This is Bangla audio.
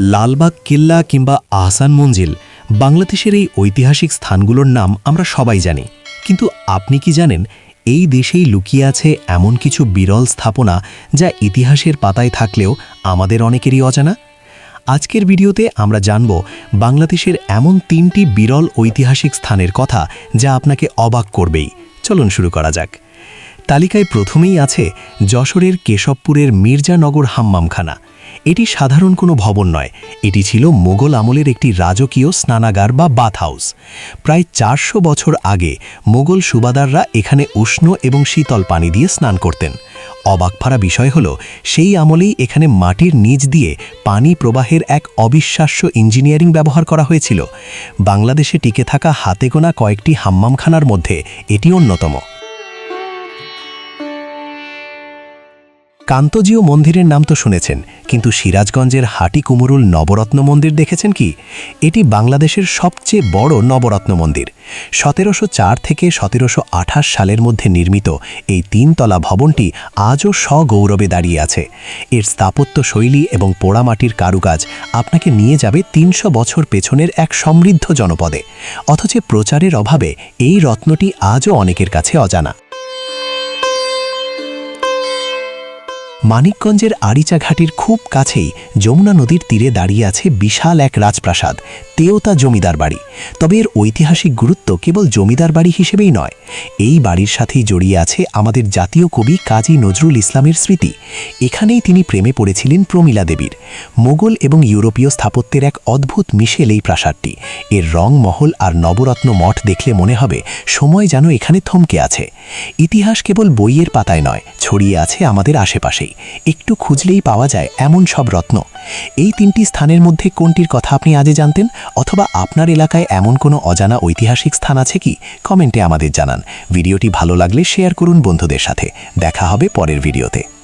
লালবাগ, কেল্লা কিংবা আহসান মঞ্জিল বাংলাদেশের এই ঐতিহাসিক স্থানগুলোর নাম আমরা সবাই জানি। কিন্তু আপনি কি জানেন, এই দেশেই লুকিয়ে আছে এমন কিছু বিরল স্থাপনা যা ইতিহাসের পাতায় থাকলেও আমাদের অনেকেরই অজানা? আজকের ভিডিওতে আমরা জানব বাংলাদেশের এমন তিনটি বিরল ঐতিহাসিক স্থানের কথা যা আপনাকে অবাক করবেই। চলুন শুরু করা যাক। তালিকায় প্রথমেই আছে যশোরের কেশবপুরের মির্জানগর হাম্মামখানা। এটি সাধারণ কোনো ভবন নয়। এটি ছিল মোগল আমলের একটি রাজকীয় স্নানাগার বা বাথ হাউস প্রায় চারশো বছর আগে মোগল সুবাদাররা এখানে উষ্ণ এবং শীতল পানি দিয়ে স্নান করতেন। অবাকফারা বিষয় হল, সেই আমলেই এখানে মাটির নিচ দিয়ে পানি প্রবাহের এক অবিশ্বাস্য ইঞ্জিনিয়ারিং ব্যবহার করা হয়েছিল। বাংলাদেশে টিকে থাকা হাতে গোনা কয়েকটি হাম্মামখানার মধ্যে এটি অন্যতম। কান্তজীয় মন্দিরের নাম তো শুনেছেন, কিন্তু সিরাজগঞ্জের হাটি কুমরুল নবরত্ন মন্দির দেখেছেন কি? এটি বাংলাদেশের সবচেয়ে বড় নবরত্ন মন্দির। সতেরোশো চার থেকে সতেরোশো আঠাশ সালের মধ্যে নির্মিত এই তিনতলা ভবনটি আজও সগৌরবে দাঁড়িয়ে আছে। এর স্থাপত্য শৈলী এবং পোড়ামাটির কারুকাজ আপনাকে নিয়ে যাবে তিনশো বছর পেছনের এক সমৃদ্ধ জনপদে। অথচ প্রচারের অভাবে এই রত্নটি আজও অনেকের কাছে অজানা। মানিকগঞ্জের আরিচা ঘাটির খুব কাছেই যমুনা নদীর তীরে দাঁড়িয়ে আছে বিশাল এক রাজপ্রাসাদ, তেওতা জমিদার বাড়ি। তবে এর ঐতিহাসিক গুরুত্ব কেবল জমিদার বাড়ি হিসেবেই নয়। এই বাড়ির সাথেই জড়িয়ে আছে আমাদের জাতীয় কবি কাজী নজরুল ইসলামের স্মৃতি। এখানেই তিনি প্রেমে পড়েছিলেন প্রমীলা দেবীর। মোগল এবং ইউরোপীয় স্থাপত্যের এক অদ্ভুত মিশেল এই প্রাসাদটি। এর রং, মহল আর নবরত্ন মঠ দেখলে মনে হবে সময় যেন এখানে থমকে আছে। ইতিহাস কেবল বইয়ের পাতায় নয়, ছড়িয়ে আছে আমাদের আশেপাশেই। একটু খুঁজলেই পাওয়া যায় এমন সব রত্ন। এই তিনটি স্থানের মধ্যে কোনটির কথা আপনি আজে জানতেন? অথবা আপনার এলাকায় এমন কোনো অজানা ঐতিহাসিক স্থান আছে কি? কমেন্টে আমাদের জানান। ভিডিওটি ভালো লাগলে শেয়ার করুন বন্ধুদের সাথে। দেখা হবে পরের ভিডিওতে।